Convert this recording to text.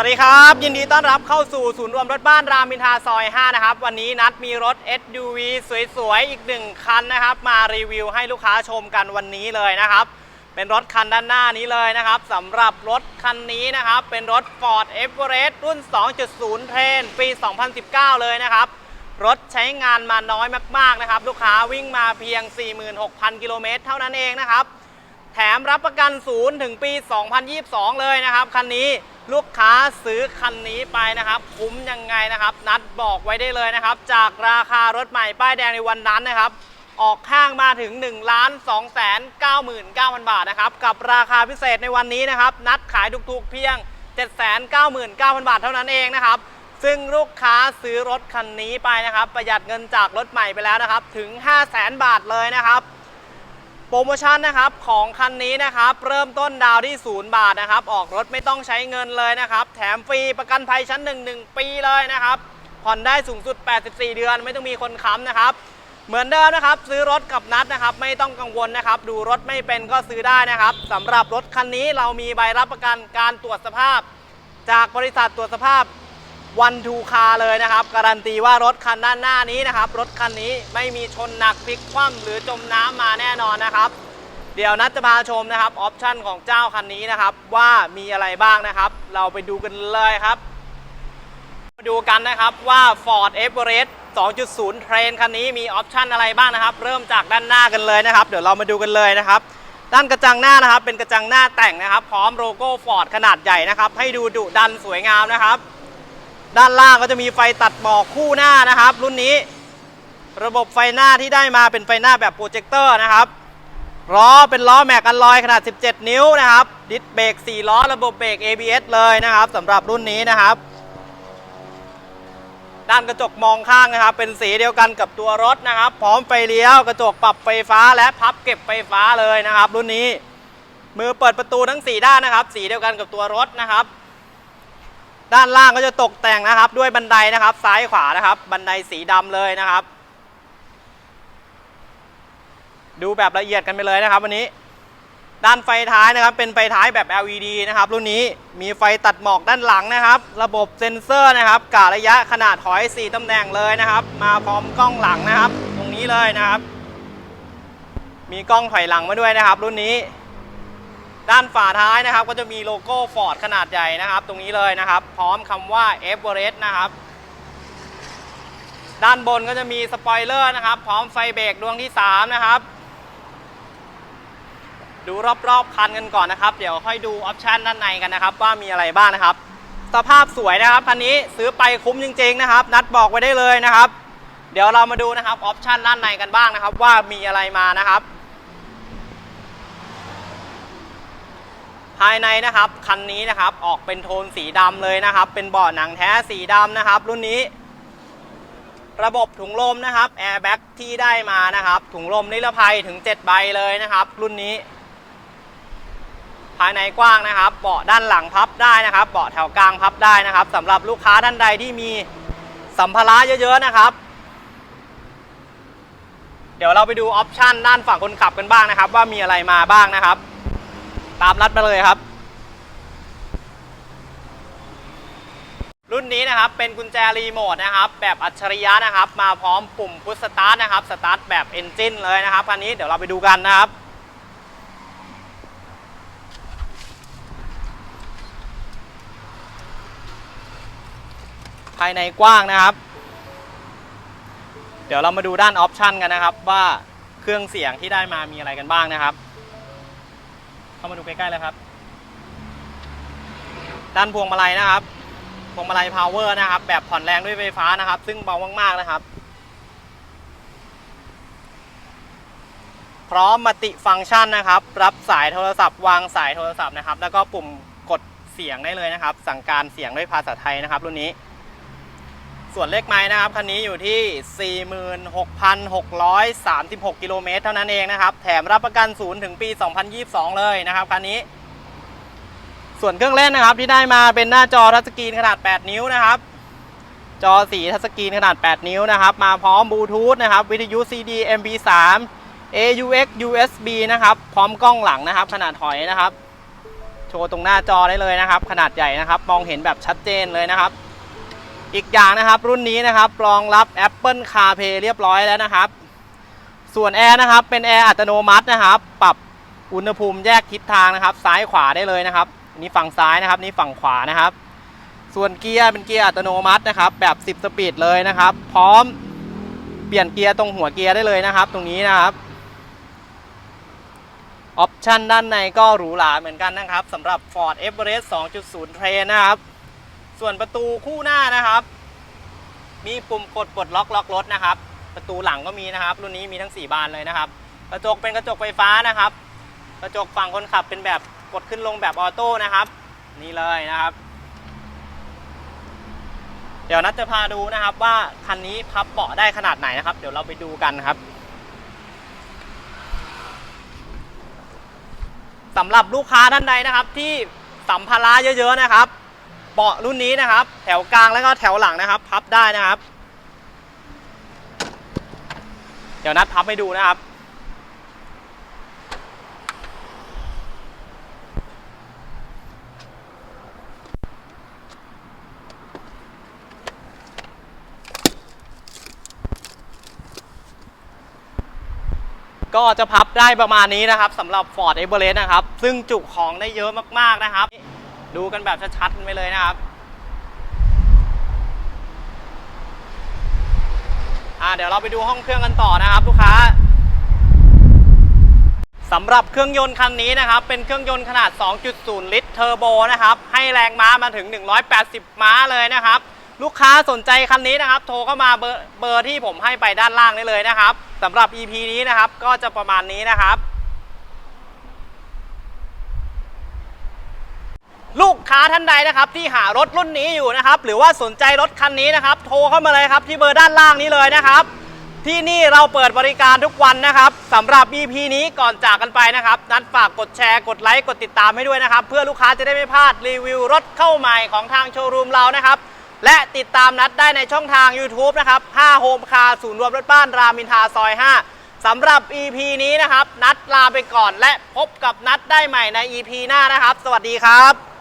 วัสดีครับ ยินดีต้อนรับเข้าสู่ศูนย์รวมรถบ้านรามอินทาซอย 5 นะครับ วันนี้นัดมีรถ SUV สวยๆ อีกหนึ่งคันนะครับ มารีวิวให้ลูกค้าชมกันวันนี้เลยนะครับ เป็นรถคันด้านหน้านี้เลยนะครับสำหรับรถคันนี้นะครับ เป็นรถ Ford Everest รุ่น 2.0 เทรนปี 2019 เลยนะครับ รถใช้งานมาน้อยมากๆนะครับ ลูกค้าวิ่งมาเพียง 46,000 กิโลเมตรเท่านั้นเองนะครับ แถมรับประกันศูนย์ถึงปี 2022 เลยนะครับคันนี้ ลูกค้าซื้อคันนี้ไปนะครับคุ้มยังไงนะครับ นัดบอกไว้ได้เลยนะครับ จากราคารถใหม่ป้ายแดงในวันนั้นนะครับ ออกข้างมาถึง 1 2 9 9 9 0 0 0 บาทนะครับ กับราคาพิเศษในวันนี้นะครับ นัดขายถูกๆเพียง 799,000 บาทเท่านั้นเองนะครับซึ่งลูกค้าซื้อรถคันนี้ไปนะครับ ประหยัดเงินจากรถใหม่ไปแล้วนะครับ ถึง 500,000 บาทเลยนะครับ โปรโมชั่นนะครับของคันนี้นะครับ เริ่มต้นดาวที่ 0 บาทนะครับ ออกรถไม่ต้องใช้เงินเลยนะครับ แถมฟรีประกันภัยชั้น 1 1 ปีเลยนะครับ ผ่อนได้สูงสุด 84 เดือนไม่ต้องมีคนค้ำนะครับ เหมือนเดิมนะครับ ซื้อรถกับนัดนะครับ ไม่ต้องกังวลนะครับ ดูรถไม่เป็นก็ซื้อได้นะครับสำหรับรถคันนี้เรามีใบรับประกันการตรวจสภาพ จากบริษัทตรวจสภาพ วันทูคาเลยนะครับ การันตีว่ารถคันด้านหน้านี้นะครับ รถคันนี้ไม่มีชนหนักพลิกคว่ำหรือจมน้ำมาแน่นอนนะครับ เดี๋ยวนัดจะพาชมนะครับออปชั่นของเจ้าคันนี้นะครับ ว่ามีอะไรบ้างนะครับ เราไปดูกันเลยครับ มาดูกันนะครับว่า Ford Everest 2.0เทรนคันนี้มีออปชั่นอะไรบ้างนะครับ เริ่มจากด้านหน้ากันเลยนะครับ เดี๋ยวเรามาดูกันเลยนะครับด้านกระจังหน้านะครับ เป็นกระจังหน้าแต่งนะครับ พร้อมโลโก้ Ford ขนาดใหญ่นะครับ ให้ดูดุดันสวยงามนะครับ ด้านล่างก็จะมีไฟตัดหมอกคู่หน้านะครับ รุ่นนี้ ระบบไฟหน้าที่ได้มาเป็นไฟหน้าแบบโปรเจคเตอร์นะครับล้อเป็นล้อแม็กกันลอยขนาด 17 นิ้วนะครับ ดิสเบรก4ล้อระบบเบรก ABS เลยนะครับสำหรับรุ่นนี้นะครับ ด้านกระจกมองข้างนะครับ เป็นสีเดียวกันกับตัวรถนะครับ พร้อมไฟเลี้ยวกระจกปรับไฟฟ้าและพับเก็บไฟฟ้าเลยนะครับ รุ่นนี้ มือเปิดประตูทั้ง 4 ด้านนะครับ สีเดียวกันกับตัวรถนะครับ ด้านล่างก็จะตกแต่งนะครับ ด้วยบันไดนะครับ ซ้ายขวานะครับ บันไดสีดำเลยนะครับ ดูแบบละเอียดกันไปเลยนะครับ วันนี้ ด้านไฟท้ายนะครับ เป็นไฟท้ายแบบ LED นะครับ รุ่นนี้มีไฟตัดหมอกด้านหลังนะครับ ระบบเซ็นเซอร์นะครับกะระยะขนาดถอย4ตำแหน่งเลยนะครับ มาพร้อมกล้องหลังนะครับ ตรงนี้เลยนะครับ มีกล้องถอยหลังมาด้วยนะครับ รุ่นนี้ ด้านฝาท้ายนะครับ ก็จะมีโลโก้ Ford ขนาดใหญ่นะครับ ตรงนี้เลยนะครับ พร้อมคำว่า Everest นะครับ ด้านบนก็จะมีสปอยเลอร์นะครับ พร้อมไฟเบรกดวงที่ 3 นะครับ ดูรอบๆคันกันก่อนนะครับ เดี๋ยวค่อยดูออปชันด้านในกันนะครับ ว่ามีอะไรบ้างนะครับ สภาพสวยนะครับคันนี้ซื้อไปคุ้มจริง ๆ นะครับ นัดบอกไว้ได้เลยนะครับ เดี๋ยวเรามาดูนะครับออปชันด้านในกันบ้างนะครับ ว่ามีอะไรมานะครับ ภายในนะครับคันนี้นะครับออกเป็นโทนสีดำเลยนะครับ เป็นเบาะหนังแท้สีดำนะครับ รุ่นนี้ ระบบถุงลมนะครับแอร์แบ็กที่ได้มานะครับ ถุงลมนิรภัยถึง 7 ใบเลยนะครับ รุ่นนี้ ภายในกว้างนะครับ เบาะด้านหลังพับได้นะครับ เบาะแถวกลางพับได้นะครับสำหรับลูกค้าท่านใดที่มีสัมภาระเยอะๆนะครับเดี๋ยวเราไปดูออปชันด้านฝั่งคนขับกันบ้างนะครับ ว่ามีอะไรมาบ้างนะครับ ตามรัดมาเลยครับ รุ่นนี้นะครับเป็นกุญแจรีโมทนะครับ แบบอัจฉริยะนะครับ มาพร้อมปุ่มพุชสตาร์ทนะครับสตาร์ทแบบเอนจินเลยนะครับคันนี้เดี๋ยวเราไปดูกันนะครับภายในกว้างนะครับ เดี๋ยวเรามาดูด้านออปชันกันนะครับ ว่าเครื่องเสียงที่ได้มามีอะไรกันบ้างนะครับ เข้ามาดูใกล้ๆเลยครับ ด้านพวงมาลัยนะครับ พวงมาลัยพาวเวอร์นะครับ แบบผ่อนแรงด้วยไฟฟ้านะครับ ซึ่งเบามากๆนะครับ พร้อมมัติฟังก์ชันนะครับ รับสายโทรศัพท์วางสายโทรศัพท์นะครับ แล้วก็ปุ่มกดเสียงได้เลยนะครับ สั่งการเสียงด้วยภาษาไทยนะครับรุ่นนี้ ส่วนเลขไม้นะครับคันนี้อยู่ที่ 46,636 กิโลเมตรเท่านั้นเองนะครับ แถมรับประกันศูนย์ถึงปี 2022 เลยนะครับคันนี้ ส่วนเครื่องเล่นนะครับที่ได้มาเป็นหน้าจอทัชสกรีนขนาด 8 นิ้วนะครับ จอสีทัชสกรีนขนาด 8 นิ้วนะครับ มาพร้อมบลูทูธนะครับ วิทยุ CD MP3 AUX USB นะครับ พร้อมกล้องหลังนะครับ ขนาดถอยนะครับ โชว์ตรงหน้าจอได้เลยนะครับ ขนาดใหญ่นะครับ มองเห็นแบบชัดเจนเลยนะครับ อีกอย่างนะครับรุ่นนี้นะครับรองรับ Apple CarPlay เรียบร้อยแล้วนะครับ ส่วนแอร์นะครับเป็นแอร์อัตโนมัตินะครับ ปรับอุณหภูมิแยกทิศทางนะครับ ซ้ายขวาได้เลยนะครับนนี่ฝั่งซ้ายนะครับนี่ฝั่งขวานะครับ ส่วนเกียร์เป็นเกียร์อัตโนมัตินะครับ แบบ 10 สปีดเลยนะครับ พร้อมเปลี่ยนเกียร์ตรงหัวเกียร์ได้เลยนะครับ ตรงนี้นะครับออปชันด้านในก็หรูหราเหมือนกันนะครับสำหรับ Ford Everest 2.0 Train นะครับ ส่วนประตูคู่หน้านะครับ มีปุ่มกดปลดล็อกล็อกรถนะครับ ประตูหลังก็มีนะครับ รุ่นนี้มีทั้ง 4 บานเลยนะครับ กระจกเป็นกระจกไฟฟ้านะครับ กระจกฝั่งคนขับเป็นแบบกดขึ้นลงแบบออโต้นะครับ นี่เลยนะครับ เดี๋ยวนัดจะพาดูนะครับว่าคันนี้พับเบาะได้ขนาดไหนนะครับ เดี๋ยวเราไปดูกันครับสำหรับลูกค้าท่านใดนะครับ ที่สัมภาระเยอะๆนะครับ เบาะรุ่นนี้นะครับ แถวกลางแล้วก็แถวหลังนะครับ พับได้นะครับ เดี๋ยวนัดพับให้ดูนะครับ ก็จะพับได้ประมาณนี้นะครับสำหรับ Ford Everest นะครับ ซึ่งจุของได้เยอะมาก ๆ นะครับ ดูกันแบบชัดๆไปเลยนะครับอ่าเดี๋ยวเราไปดูห้องเครื่องกันต่อนะครับลูกค้าสำหรับเครื่องยนต์คันนี้นะครับ เป็นเครื่องยนต์ขนาด 2.0 ลิตรเทอร์โบนะครับ ให้แรงม้ามาถึง 180 ม้าเลยนะครับ ลูกค้าสนใจคันนี้นะครับ โทรเข้ามาเบอร์เบอร์ที่ผมให้ไปด้านล่างได้เลยนะครับสำหรับ EP นี้นะครับ ก็จะประมาณนี้นะครับ ลูกค้าท่านใดนะครับที่หารถรุ่นนี้อยู่นะครับ หรือว่าสนใจรถคันนี้นะครับ โทรเข้ามาเลยครับที่เบอร์ด้านล่างนี้เลยนะครับ ที่นี่เราเปิดบริการทุกวันนะครับสำหรับ EP นี้ก่อนจากกันไปนะครับ นัดฝากกดแชร์กดไลค์กดติดตามให้ด้วยนะครับ เพื่อลูกค้าจะได้ไม่พลาดรีวิวรถเข้าใหม่ของทางโชว์รูมเรานะครับ และติดตามนัดได้ในช่องทาง YouTube นะครับ5 Home Car ศูนย์รวมรถบ้านรามินทาซอย 5สำหรับ EP นี้นะครับ นัดลาไปก่อนและพบกับนัดได้ใหม่ใน EP หน้านะครับ สวัสดีครับ